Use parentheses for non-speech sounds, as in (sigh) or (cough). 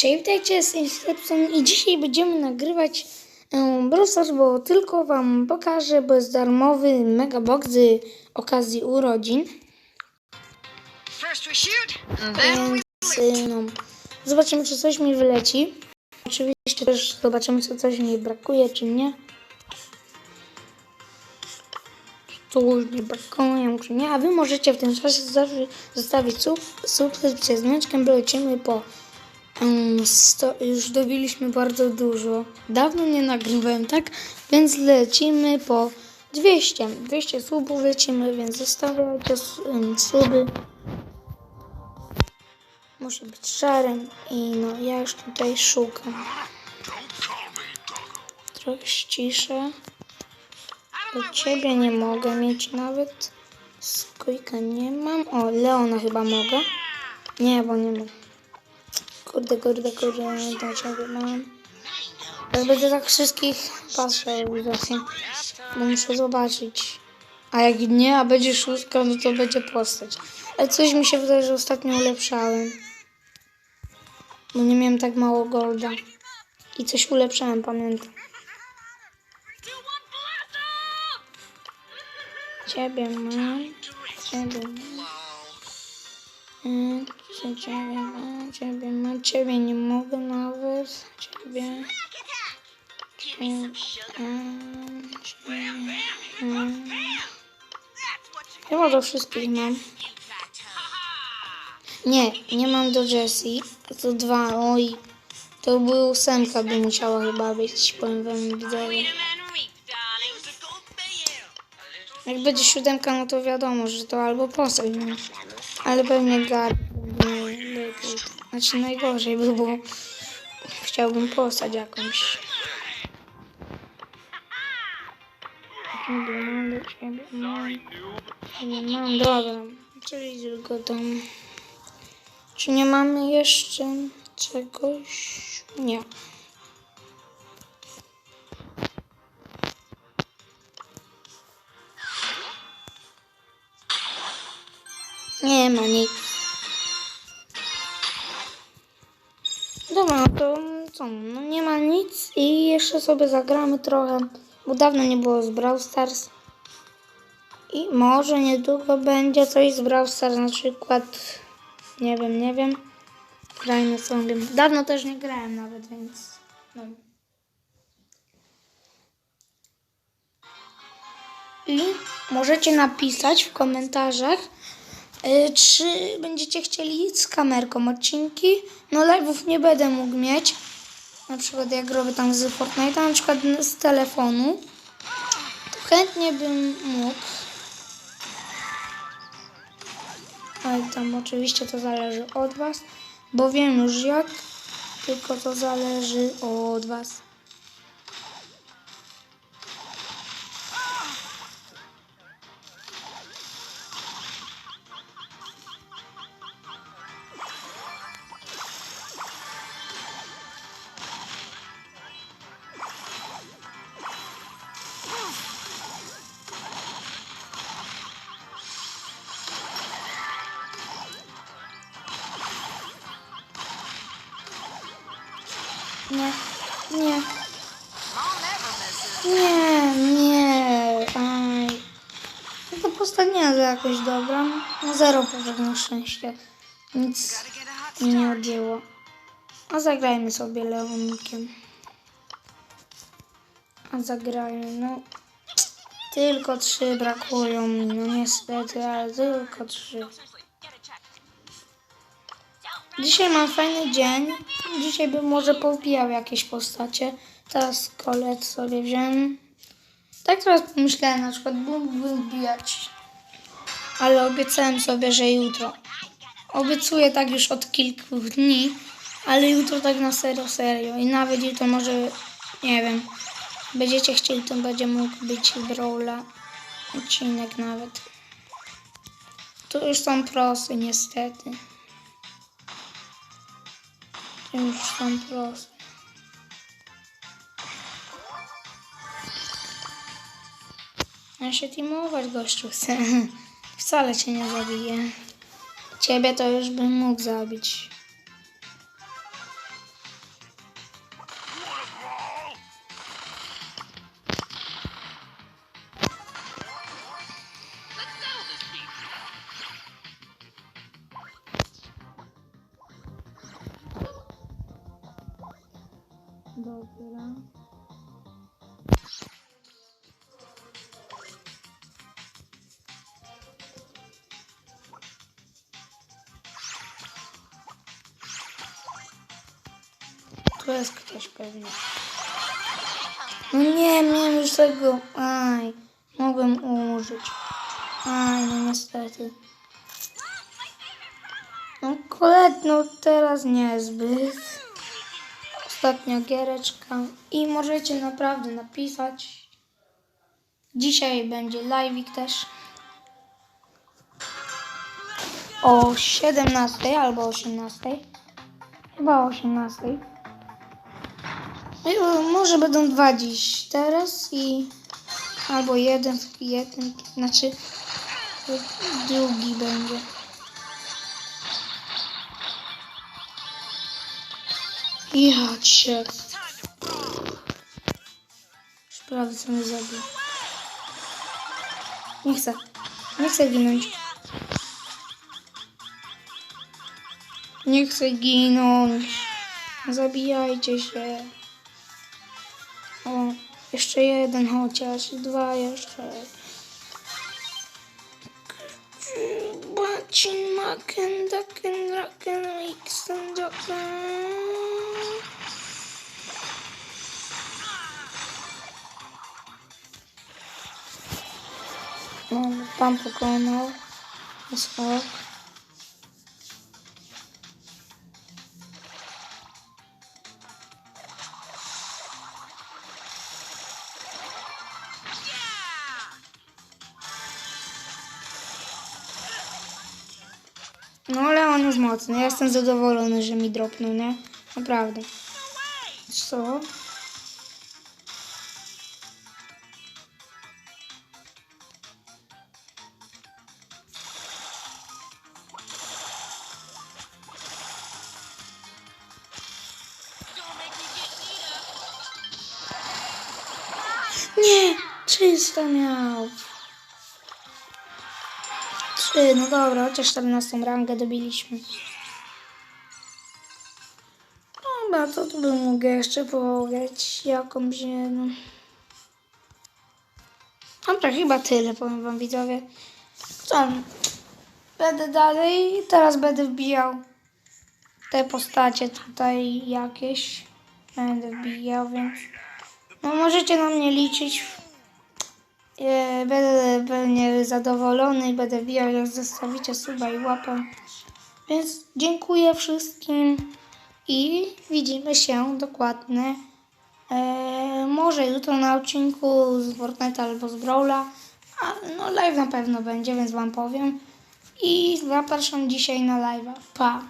Cześć, witajcie, jestem Stepson i dzisiaj będziemy nagrywać um, Brawl Stars, bo tylko wam pokażę bezdarmowy megabox z okazji urodzin. Więc y, no, zobaczymy, czy coś mi wyleci. Oczywiście też zobaczymy, czy coś mi brakuje, czy nie. Tu nie brakuje, czy nie. A wy możecie w tym czasie zostawić sub, subskrypcję z dzwoneczkiem, bo lecimy po 100, już dobiliśmy bardzo dużo. Dawno nie nagrywałem, tak? Więc lecimy po 200. 200 subów lecimy, więc zostawiajcie um, suby. Musi być szarym i no ja już tutaj szukam. Trochę ściszę. Do ciebie nie mogę mieć nawet. Skójka nie mam. O, Leona chyba mogę. Nie, bo nie mam. Kurde, kurde, kurde, ciebie mam. Ja będę tak wszystkich patrzał właśnie, bo muszę zobaczyć. A jak nie, a będzie szóstka, no to będzie postać. Ale coś mi się wydaje, że ostatnio ulepszałem. Bo nie miałem tak mało golda. I coś ulepszałem, pamiętam. Ciebie mam. Ciebie mam. Mm, cie- Ciebie mam, ciebie mam, ciebie nie mogę nawet. Ciebie. Chyba do wszystkich mam. Nie, nie mam do Jessie. To dwa, oj. To był ósemka by musiała chyba być, powiem wam widzowie. Jak będzie siódemka, no to wiadomo, że to albo postać. Ale pewnie lepiej. Znaczy najgorzej by było. Chciałbym postać jakąś. Mam, do ciebie mam. Mam, dobra. Czyli tylko tam. Czy nie mamy jeszcze czegoś? Nie. Nie ma nic. Dobra, no to co? No nie ma nic i jeszcze sobie zagramy trochę, bo dawno nie było z Brawl Stars. I może niedługo będzie coś z Brawl Stars, na przykład, nie wiem, nie wiem. Grajmy sobie. Dawno też nie grałem nawet, więc no. I możecie napisać w komentarzach, czy będziecie chcieli z kamerką odcinki. No live'ów nie będę mógł mieć. Na przykład jak robię tam z Fortnite'a, na przykład z telefonu. To chętnie bym mógł. Ale tam oczywiście to zależy od Was, bo wiem już jak, tylko to zależy od Was. Nie, nie, nie, nie, aj. No to postać nie jest jakoś dobra. No zero powszechne szczęście. Nic nie odjęło. A zagrajmy sobie Leonikiem. A zagrajmy, no. Tylko trzy brakują mi, no niestety, ale tylko trzy. Dzisiaj mam fajny dzień. Dzisiaj bym może powbijał jakieś postacie. Teraz kolet sobie wziąłem. Tak teraz pomyślałem, na przykład mógłbym wbijać. Ale obiecałem sobie, że jutro. Obiecuję tak już od kilku dni, ale jutro tak na serio, serio. I nawet jutro może, nie wiem, będziecie chcieli, to będzie mógł być Brawla odcinek nawet. Tu już są prosy niestety. Już są prosy. Ja się teamować gościu chcę. (laughs) Wcale cię nie zabiję. Ciebie to już bym mógł zabić. Tu jest ktoś pewnie. No nie, miałem już tego. Aj, mogłem użyć. Aj, no niestety. No kolet, no teraz niezbyt. Ostatnia giereczka. I możecie naprawdę napisać. Dzisiaj będzie live'ik też. O 17 albo 18. Chyba o 18. Może będą dwa dziś teraz i albo jeden, jeden, znaczy drugi będzie. Ja cię. Prawie co mnie zabił. Nie chcę. Nie chcę ginąć. Nie chcę ginąć. Zabijajcie się. O, jeszcze jeden chociaż. Dwa jeszcze. Bacin, maken, daken, raken, daken. No, pan pokonał. Skok. No ale on jest mocny. Ja jestem zadowolony, że mi dropnął, nie? Naprawdę. Co? Nie! 300 miał. Trzy, no dobra, chociaż 14 rangę dobiliśmy. Dobra, to tu bym mógł jeszcze pograć jakąś jedną. Dobra, chyba tyle, powiem wam widzowie. Co? Będę dalej, teraz będę wbijał te postacie tutaj jakieś. Będę wbijał, więc... No możecie na mnie liczyć. E, Będę pewnie zadowolony i będę wijał, jak zostawicie suba i łapę. Więc dziękuję wszystkim i widzimy się dokładnie. E, może jutro na odcinku z Fortnite albo z Brawla. A, no live na pewno będzie, więc wam powiem. I zapraszam dzisiaj na live'a. Pa!